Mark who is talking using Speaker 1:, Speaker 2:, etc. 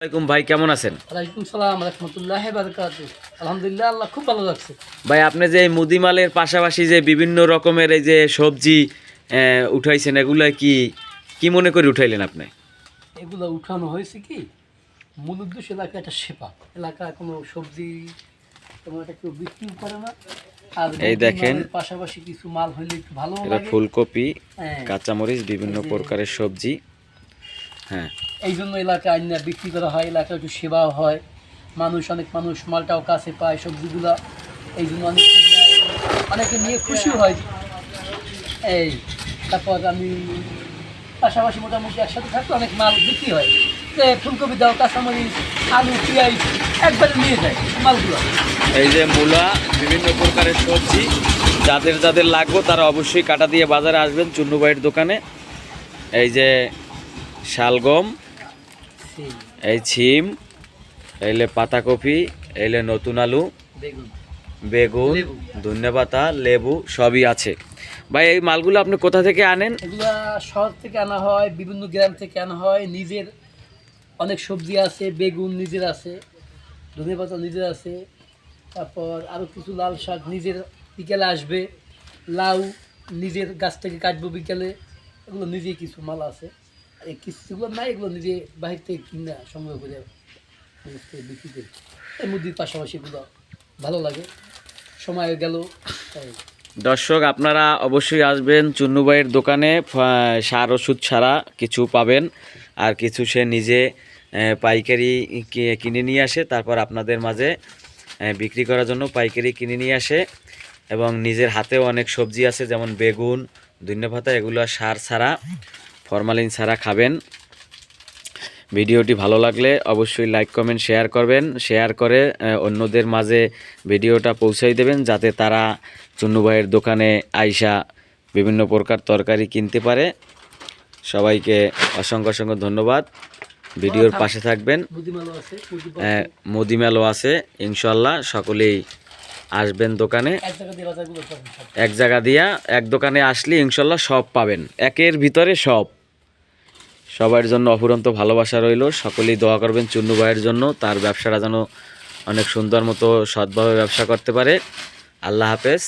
Speaker 1: আসসালামাইকুম ভাই কেমন আছেন?
Speaker 2: ওয়ালাইকুম সালাম রহমতুল্লাহ বারকাত। আলহামদুলিল্লাহ আল্লাহ খুব ভালো লাগছে
Speaker 1: ভাই আপনি যে এই মুদিমালের পাশাপাশি যে বিভিন্ন রকমের এই যে সবজি উঠাইছেন এগুলা কি কি মনে করে উঠাইলেন আপনি?
Speaker 2: এগুলো উঠানো হয়েছে কি মূল উদ্দেশ্য এলাকা একটা সেবা এলাকা কোনো সবজি তেমন একটা কেউ বিক্রি করে না। আর
Speaker 1: এই দেখেন।
Speaker 2: পাশাপাশি কিছু মাল হইলে একটু ভালো
Speaker 1: ফুলকপি
Speaker 2: হ্যাঁ,
Speaker 1: কাঁচামরিচ বিভিন্ন প্রকারের সবজি। হ্যাঁ।
Speaker 2: এই জন্য এলাকা আইনা বিক্রি করা হয়, এলাকায় একটু সেবাও হয়। মানুষ, অনেক মানুষ মালটাও কাছে পায়, সবজিগুলা। এই জন্য অনেক অনেকে নিয়ে খুশি হয়। এই, তারপর আমি পাশাপাশি মোটামুটি একসাথে থাকলে অনেক মাল বিক্রি হয়। ফুলকপি দাও, কাঁচামরিচ, আলু, পেঁয়াজ, একবারে নিয়ে যায় মালগুলো।
Speaker 1: এই যে মূলা, বিভিন্ন প্রকারের সবজি, যাদের যাদের লাগবে তারা অবশ্যই কাটা দিয়ে বাজারে আসবেন চুন্নু ভাইয়ের দোকানে। এই যে শালগম এই ছিম এইলে পাতাকপি এইলে নতুন আলু
Speaker 2: বেগুন।
Speaker 1: বেগুন
Speaker 2: লেবু।
Speaker 1: লেবু সবই আছে। ভাই এই মালগুলো আপনি কোথা থেকে আনেন?
Speaker 2: এগুলা শহর থেকে আনা হয় বিভিন্ন গ্রাম থেকে আনা হয়। নিজের অনেক সবজি আছে বেগুন নিজের আছে ধনে পাতা নিজের আছে। তারপর আরও কিছু লাল শাক নিজের বিকেলে আসবে। লাউ নিজের গাছ থেকে কাটবো বিকেলে এগুলো নিজেই কিছু মাল আছে। কিছুগুলো নাই এগুলো নিজে বাহির থেকে সংগ্রহ করে বিক্রি করি। এই মুদির ভালো লাগে। সময় গেল
Speaker 1: দর্শক, আপনারা অবশ্যই আসবেন চুন্নু ভাইয়ের দোকানে সার, ওষুধ ছাড়া কিছু পাবেন। আর কিছু সে নিজে পাইকারি কিনে নিয়ে আসে, তারপর আপনাদের মাঝে বিক্রি করার জন্য পাইকারি কিনে নিয়ে আসে। এবং নিজের হাতেও অনেক সবজি আছে, যেমন বেগুন, ধন্যপাতা, এগুলো সার ছাড়া। ফরমালিন ছাড়া খাবেন। ভিডিওটি ভালো লাগলে অবশ্যই লাইক কমেন্ট শেয়ার করবেন। শেয়ার করে অন্যদের মাঝে ভিডিওটা পৌঁছাই দেবেন যাতে তারা চুন্নু ভাইয়ের দোকানে আইসা বিভিন্ন প্রকার তরকারি কিনতে পারে। সবাইকে অসংখ্য অসংখ্য ধন্যবাদ। ভিডিওর পাশে থাকবেন।
Speaker 2: মুদি
Speaker 1: মুদিমেলও আছে। ইনশাল্লাহ সকলেই আসবেন দোকানে। এক জায়গা দিয়া এক দোকানে আসলে ইনশাল্লাহ সব পাবেন। একের ভিতরে সব। সবার জন্য অফুরন্ত ভালোবাসা রইল। সকলেই দোয়া করবেন চুন্নু ভাইয়ের জন্য। তার ব্যবসাটা যেন অনেক সুন্দর মতো সৎভাবে ব্যবসা করতে পারে। আল্লাহ হাফেজ।